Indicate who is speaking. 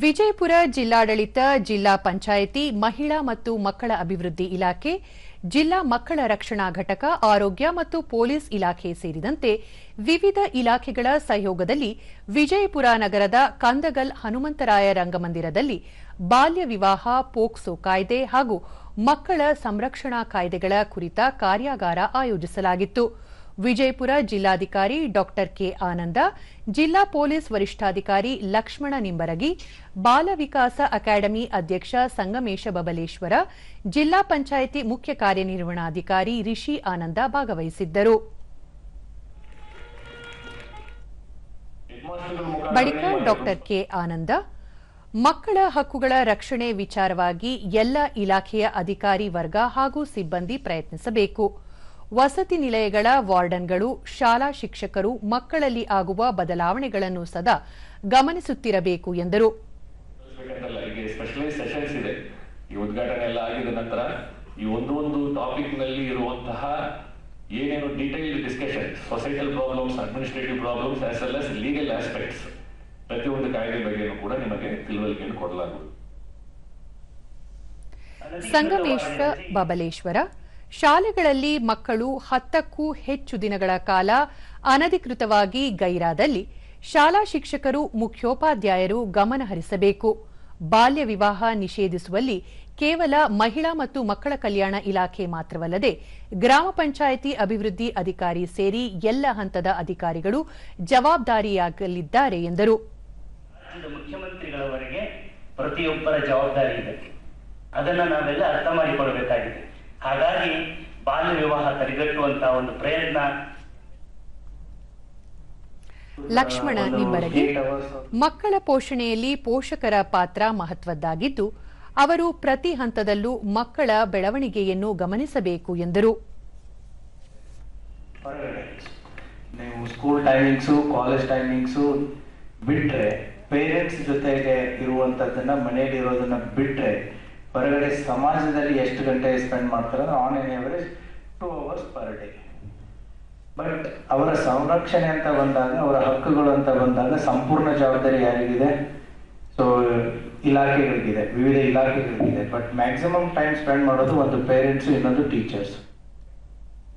Speaker 1: ವಿಜಯಪುರ ಜಿಲ್ಲಾಡಳಿತ, ಜಿಲ್ಲಾ ಪಂಚಾಯಿತಿ, ಮಹಿಳಾ ಮತ್ತು ಮಕ್ಕಳ ಅಭಿವೃದ್ಧಿ ಇಲಾಖೆ, ಜಿಲ್ಲಾ ಮಕ್ಕಳ ರಕ್ಷಣಾ ಘಟಕ, ಆರೋಗ್ಯ ಮತ್ತು ಪೊಲೀಸ್ ಇಲಾಖೆ ಸೇರಿದಂತೆ ವಿವಿಧ ಇಲಾಖೆಗಳ ಸಹಯೋಗದಲ್ಲಿ ವಿಜಯಪುರ ನಗರದ ಕಂದಗಲ್ ಹನುಮಂತರಾಯ ರಂಗಮಂದಿರದಲ್ಲಿ ಬಾಲ್ಯ ವಿವಾಹ, ಪೋಕ್ಸೋ ಕಾಯ್ದೆ ಹಾಗೂ ಮಕ್ಕಳ ಸಂರಕ್ಷಣಾ ಕಾಯ್ದೆಗಳ ಕುರಿತ ಕಾರ್ಯಾಗಾರ ಆಯೋಜಿಸಲಾಗಿತ್ತು. ವಿಜಯಪುರ ಜಿಲ್ಲಾಧಿಕಾರಿ ಡಾಕ್ಟರ್ ಕೆ ಆನಂದ, ಜಿಲ್ಲಾ ಪೊಲೀಸ್ ವರಿಷ್ಠಾಧಿಕಾರಿ ಲಕ್ಷ್ಮಣ ನಿಂಬರಗಿ, ಬಾಲ ವಿಕಾಸ ಅಕಾಡೆಮಿ ಅಧ್ಯಕ್ಷ ಸಂಗಮೇಶ ಬಬಲೇಶ್ವರ, ಜಿಲ್ಲಾ ಪಂಚಾಯಿತಿ ಮುಖ್ಯ ಕಾರ್ಯನಿರ್ವಹಣಾಧಿಕಾರಿ ರಿಷಿ ಆನಂದ ಭಾಗವಹಿಸಿದ್ದರು. ಬಳಿಕ ಡಾ ಕೆ ಆನಂದ, ಮಕ್ಕಳ ಹಕ್ಕುಗಳ ರಕ್ಷಣೆ ವಿಚಾರವಾಗಿ ಎಲ್ಲ ಇಲಾಖೆಯ ಅಧಿಕಾರಿ ವರ್ಗ ಹಾಗೂ ಸಿಬ್ಬಂದಿ ಪ್ರಯತ್ನಿಸಬೇಕು. ವಸತಿ ನಿಲಯಗಳ ವಾರ್ಡನ್ಗಳು ಶಾಲಾ ಶಿಕ್ಷಕರು ಮಕ್ಕಳಲ್ಲಿ ಆಗುವ ಬದಲಾವಣೆಗಳನ್ನು ಸದಾ ಗಮನಿಸುತ್ತಿರಬೇಕು ಎಂದರು.
Speaker 2: ಈ ಒಂದು ಒಂದು ಟಾಪಿಕ್ನಲ್ಲಿ ಇರುವಂತಹ ಏನೇನು detailed discussion societal problems administrative problems as well as legal aspects ಪ್ರತಿಯೊಂದು ಕಾಯ್ದೆ ಬಗ್ಗೆನೂ ಕೂಡ ನಿಮಗೆ ತಿಳುವಳಿಕೆಯನ್ನು ಕೊಡಲಾಗುವುದು.
Speaker 1: ಸಂಗಮೇಶ್ವರ ಬಬಲೇಶ್ವರ ಶಾಲೆಗಳಲ್ಲಿ ಮಕ್ಕಳು ಹತ್ತಕ್ಕೂ ಹೆಚ್ಚು ದಿನಗಳ ಕಾಲ ಅನಧಿಕೃತವಾಗಿ ಗೈರಾದಲ್ಲಿ ಶಾಲಾ ಶಿಕ್ಷಕರು ಮುಖ್ಯೋಪಾಧ್ಯಾಯರು ಗಮನಹರಿಸಬೇಕು ಬಾಲ್ಯ ವಿವಾಹ ನಿಷೇಧಿಸುವಲ್ಲಿ ಕೇವಲ ಮಹಿಳಾ ಮತ್ತು ಮಕ್ಕಳ ಕಲ್ಯಾಣ ಇಲಾಖೆ ಮಾತ್ರವಲ್ಲದೆ ಗ್ರಾಮ ಪಂಚಾಯಿತಿ ಅಭಿವೃದ್ಧಿ ಅಧಿಕಾರಿ ಸೇರಿ ಎಲ್ಲ ಹಂತದ ಅಧಿಕಾರಿಗಳು ಜವಾಬ್ದಾರಿಯಾಗಲಿದ್ದಾರೆ ಎಂದರು.
Speaker 3: ಮುಖ್ಯಮಂತ್ರಿಗಳವರೆಗೆ ಪ್ರತಿಯೊಬ್ಬರ ಜವಾಬ್ದಾರಿ ಇದೆ. ಅದನ್ನು ನಾವೆಲ್ಲ ಅರ್ಥ ಮಾಡಿಕೊಳ್ಬೇಕಾಗಿದೆ. ಹಾಗಾಗಿ ಬಾಲ್ಯ ವಿವಾಹ ತಡೆಗಟ್ಟುವಂತಹ ಒಂದು ಪ್ರಯತ್ನ.
Speaker 1: ಲಕ್ಷ್ಮಣ ನಿಮ್ಮರಗಿ ಮಕ್ಕಳ ಪೋಷಣೆಯಲ್ಲಿ ಪೋಷಕರ ಪಾತ್ರ ಮಹತ್ವದ್ದಾಗಿದ್ದು ಅವರು ಪ್ರತಿ ಹಂತದಲ್ಲೂ ಮಕ್ಕಳ ಬೆಳವಣಿಗೆಯನ್ನು ಗಮನಿಸಬೇಕು ಎಂದರು.
Speaker 4: ನೀವು ಸ್ಕೂಲ್ ಟೈಮಿಂಗ್ಸ್ ಕಾಲೇಜ್ ಟೈಮಿಂಗ್ಸ್ ಬಿಟ್ರೆ ಪೇರೆಂಟ್ಸ್ ಜೊತೆಗೆ ಇರುವಂತದನ್ನ ಮನೆಯಲ್ಲಿ ಇರೋದನ್ನ ಬಿಟ್ರೆ ಹೊರಗಡೆ ಸಮಾಜದಲ್ಲಿ ಎಷ್ಟು ಗಂಟೆ ಸ್ಪೆಂಡ್ ಮಾಡ್ತಾರೆ on an average two hours per day but ಅವರ ಸಂರಕ್ಷಣೆ ಅಂತ ಬಂದಾಗ, ಅವರ ಹಕ್ಕುಗಳು ಅಂತ ಬಂದಾಗ ಸಂಪೂರ್ಣ ಜವಾಬ್ದಾರಿ ಯಾರಿಗಿದೆ? ಸೊ ಇಲಾಖೆಗಳಿಗಿದೆ, ವಿವಿಧ ಇಲಾಖೆಗಳಿಗಿದೆ. ಬಟ್ ಮ್ಯಾಕ್ಸಿಮಮ್ ಟೈಮ್ ಸ್ಪೆಂಡ್ ಮಾಡೋದು ಒಂದು ಪೇರೆಂಟ್ಸ್ ಇನ್ನೊಂದು ಟೀಚರ್ಸ್